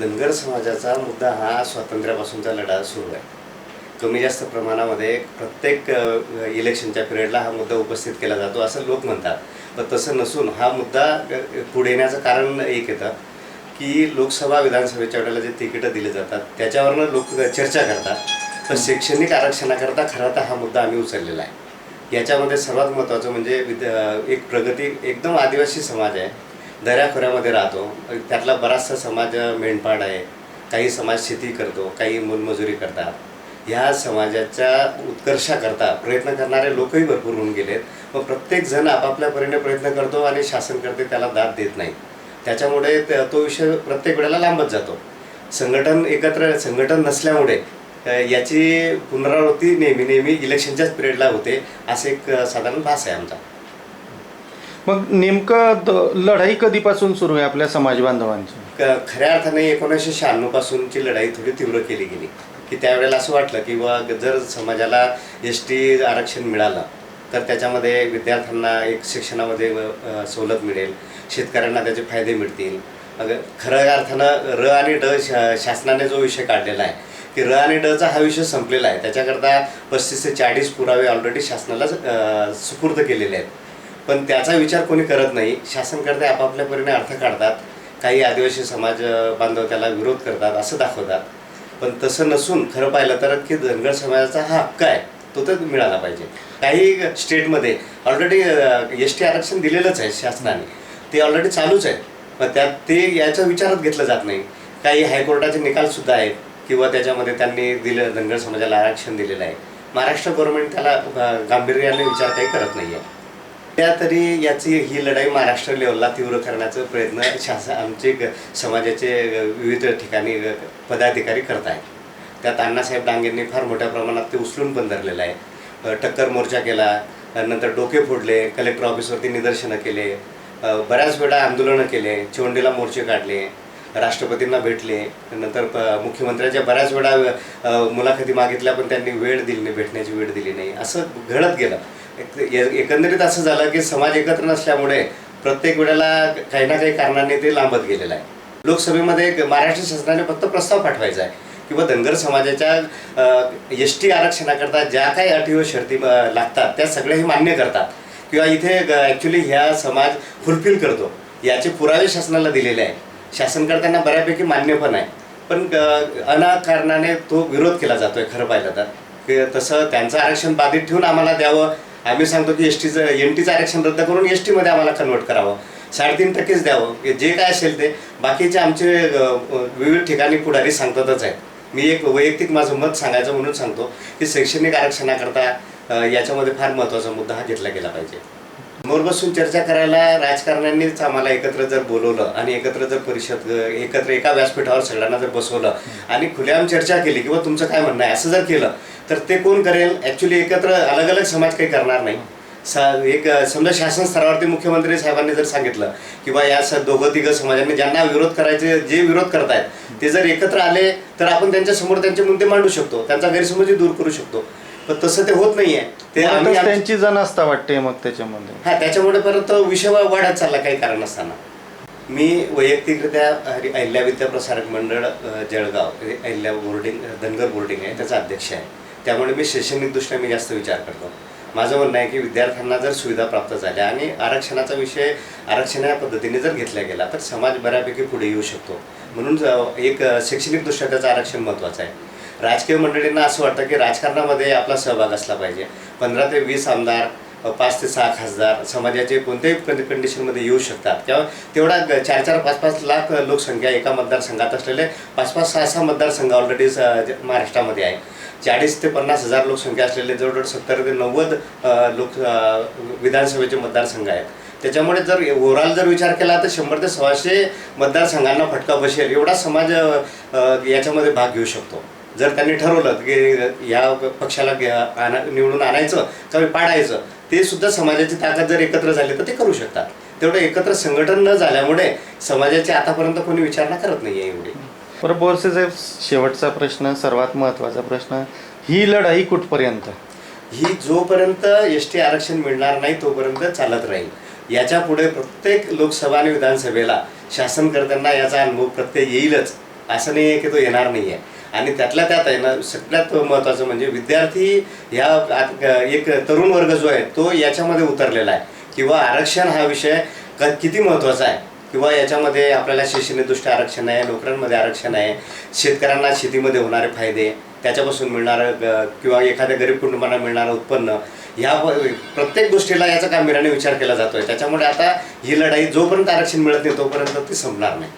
धनगर समाजाचा मुद्दा हा स्वातंत्र्यापासूनचा लढा सुरू आहे. कमी जास्त प्रमाणामध्ये प्रत्येक इलेक्शनच्या पिरियडला हा मुद्दा उपस्थित केला जातो असं लोक म्हणतात. पण तसं नसून हा मुद्दा पुढे येण्याचं कारण एक येतं की लोकसभा विधानसभेच्या वेळेला जे तिकीटं दिली जातात त्याच्यावरनं लोक चर्चा करतात. तर शैक्षणिक आरक्षणाकरता खरा तर हा मुद्दा आम्ही उचललेला आहे. याच्यामध्ये सर्वात महत्त्वाचं म्हणजे विद एक प्रगती एकदम आदिवासी समाज आहे. दऱ्याखोऱ्यामध्ये राहतो. त्यातला बराचसा समाज मेंढपाळ आहे. काही समाज शेती करतो काही मोलमजुरी करतात. ह्या समाजाच्या उत्कर्षाकरता प्रयत्न करणारे लोकही भरपूर होऊन गेलेत. व प्रत्येक जण आपापल्या परीने प्रयत्न करतो आणि शासन करते त्याला दाद देत नाही. त्याच्यामुळे त- तो विषय प्रत्येक वेळेला लांबत जातो. संघटन एकत्र संघटन नसल्यामुळे याची पुनरावृत्ती नेहमी नेहमी इलेक्शनच्याच पिरियडला होते असे एक साधारण भास आहे आमचा. मग नेमकं द- लढाई कधीपासून सुरू आहे आपल्या समाज बांधवांची? क- खऱ्या अर्थाने एकोणीसशे शहाण्णव पासूनची लढाई थोडी तीव्र केली गेली. की त्यावेळेला असं वाटलं की बुवा जर समाजाला एस टी आरक्षण मिळालं तर त्याच्यामध्ये विद्यार्थ्यांना एक शिक्षणामध्ये अ, सवलत मिळेल शेतकऱ्यांना त्याचे फायदे मिळतील. अगं खऱ्या अर्थानं र आणि ड शा शासनाने जो विषय काढलेला आहे की र आणि डचा हा विषय संपलेला आहे. त्याच्याकरता पस्तीस ते चाळीस पुरावे ऑलरेडी शासनाला अ, सुपूर्द केलेले आहेत. पण त्याचा विचार कोणी करत नाही. शासनकर्ते आपापल्या परीने अर्थ काढतात. काही आदिवासी समाज बांधव त्याला विरोध करतात असं दाखवतात. पण तसं नसून खरं पाहिलं तर की धनगर समाजाचा हा हक्क आहे तो तर मिळाला पाहिजे. काही स्टेटमध्ये ऑलरेडी एस टी आरक्षण दिलेलंच आहे शासनाने. ते ऑलरेडी चालूच आहे. पण त्यात ते याचा विचारात घेतलं जात नाही. काही हायकोर्टाचे निकालसुद्धा आहेत किंवा त्याच्यामध्ये त्यांनी दिलं धनगर समाजाला आरक्षण दिलेलं आहे. महाराष्ट्र गव्हर्नमेंट त्याला गांभीर्याने विचार काही करत नाही आहे त्या तरी याची ही लढाई महाराष्ट्र लेवलला तीव्र करण्याचा प्रयत्न शासन आमचे ग- समाजाचे विविध ठिकाणी पदाधिकारी करत आहेत. त्यात अण्णासाहेब डांगेंनी फार मोठ्या प्रमाणात ते उचलून पण धरलेलं आहे टक्कर मोर्चा केला नंतर डोके फोडले कलेक्टर ऑफिसवरती निदर्शनं केले बऱ्याच वेळा आंदोलनं केले चिवंडीला मोर्चे काढले राष्ट्रपतींना भेटले नंतर प- मुख्यमंत्र्यांच्या बऱ्याच वेळा मुलाखती मागितल्या पण त्यांनी वेळ दिली नाही भेटण्याची वेळ दिली नाही. असं घडत गेलं. एक- एकंदरीत असं झालं की समाज एकत्र नसल्यामुळे प्रत्येक वेळेला काही ना काही कारणाने ते लांबत गेलेलं आहे. लोकसभेमध्ये महाराष्ट्र शासनाने फक्त प्रस्ताव पाठवायचा आहे किंवा धनगर समाजाच्या एस टी आरक्षणाकरता ज्या काही अटी व शर्ती लागतात त्या सगळ्याही मान्य करतात. किंवा इथे ॲक्च्युली ह्या समाज फुलफिल करतो. याचे पुरावे शासनाला दिलेले आहे शासनकर्त्यांना बऱ्यापैकी मान्य पण आहे. पण अनाकारणाने तो विरोध केला जातोय खरं पाहिलं तर. की तसं त्यांचं आरक्षण बाधित ठेवून आम्हाला द्यावं आम्ही सांगतो की एस टीचं एन टीचं आरक्षण रद्द करून एस टीमध्ये आम्हाला कन्वर्ट करावं. साडेतीन टक्केच द्यावं. जे काय असेल ते. बाकीचे आमचे विविध ठिकाणी पुढारी सांगतातच आहेत. मी एक वैयक्तिक माझं मत सांगायचं म्हणून सांगतो की शैक्षणिक आरक्षणाकरता याच्यामध्ये फार महत्त्वाचा मुद्दा हा घेतला गेला पाहिजे. मोर बसून चर्चा करायला राजकारण्यांनीच आम्हाला एकत्र जर बोलवलं आणि एकत्र जर परिषद एकत्र एका व्यासपीठावर सगळ्यांना जर बसवलं आणि खुल्याम चर्चा केली किंवा तुमचं काय म्हणणं आहे? असं जर केलं तर ते कोण करेल? ॲक्च्युली एकत्र अलग अलग समाज काही करणार नाही. सा एक समजा शासन स्तरावरती मुख्यमंत्री साहेबांनी जर सांगितलं किंवा या स दोघं तिघं समाजांनी ज्यांना विरोध करायचे जे विरोध करतायत ते जर एकत्र आले तर आपण त्यांच्यासमोर त्यांचे मुद्दे मांडू शकतो त्यांचा गैरसमजही दूर करू शकतो. पण तसं ते होत नाहीये. ते आम्ही त्यांची जणस्ता वाटते मग त्याच्यामध्ये. हा त्याच्यामुळे परत विषय वाढत चालला काही कारण नसताना मी वैयक्तिकरित्या हरि अहिल्या विद्याप्रसारक मंडळ अ, जळगाव हे अहिल्या बोर्डिंग धनगर बोर्डिंग आहे त्याचा अध्यक्ष आहे. त्यामुळे मी शैक्षणिकदृष्ट्या मी जास्त विचार करतो. माझं म्हणणं आहे की विद्यार्थ्यांना जर सुविधा प्राप्त झाल्या आणि आरक्षणाचा विषय आरक्षण या पद्धतीने जर घेतला गेला तर समाज बऱ्यापैकी पुढे येऊ शकतो. म्हणून ज- एक अ, शैक्षणिकदृष्ट्या त्याचं आरक्षण महत्त्वाचं आहे. राजकीय मंडळींना असं वाटतं की राजकारणामध्ये आपला सहभाग असला पाहिजे. पंधरा ते वीस आमदार पाच ते सहा खासदार समाजाचे कोणत्याही कंडिशनमध्ये येऊ शकतात. किंवा तेवढा ग- चार चार पाच पाच लाख लोकसंख्या एका मतदारसंघात असलेले पाच पाच सहा सहा मतदारसंघ ऑलरेडी महाराष्ट्रामध्ये आहे. चाळीस ते पन्नास हजार लोकसंख्या असलेले जवळजवळ सत्तर ते नव्वद लोक विधानसभेचे मतदारसंघ आहेत. त्याच्यामुळे जर ओव्हरऑल जर विचार केला तर शंभर ते सव्वाशे मतदारसंघांना फटका बसेल. एवढा समाज याच्यामध्ये भाग घेऊ शकतो. जर त्यांनी ठरवलं की या पक्षाला आणा निवडून आणायचं किंवा पाडायचं ते सुद्धा समाजाची ताकद जर एकत्र झाली तर ते करू शकतात. तेवढं एकत्र संघटन न झाल्यामुळे समाजाचे आतापर्यंत कोणी विचारणा करत नाही आहे एवढी. बरं बोरसे साहेब शेवटचा प्रश्न सर्वात महत्त्वाचा प्रश्न ही लढाई कुठपर्यंत? ही जोपर्यंत एस टी आरक्षण मिळणार नाही तोपर्यंत चालत राहील. याच्यापुढे प्रत्येक लोकसभा आणि विधानसभेला शासनकर्त्यांना याचा अनुभव प्रत्यय येईलच असं नाही आहे की तो येणार नाही आहे आणि त्यातल्या त्यात आहे ना सगळ्यात महत्त्वाचं म्हणजे विद्यार्थी ह्या एक तरुण वर्ग जो आहे तो याच्यामध्ये उतरलेला आहे. किंवा आरक्षण हा विषय क किती महत्त्वाचा आहे? किंवा याच्यामध्ये आपल्याला शैक्षणिकदृष्ट्या आरक्षण आहे नोकऱ्यांमध्ये आरक्षण आहे शेतकऱ्यांना शेतीमध्ये होणारे फायदे त्याच्यापासून मिळणारं किंवा एखाद्या गरीब कुटुंबांना मिळणारं उत्पन्न ह्या प्रत्येक गोष्टीला याचा गांभीर्याने विचार केला जातो आहे त्याच्यामुळे आता ही लढाई जोपर्यंत आरक्षण मिळत नाही तोपर्यंत ती संपणार नाही.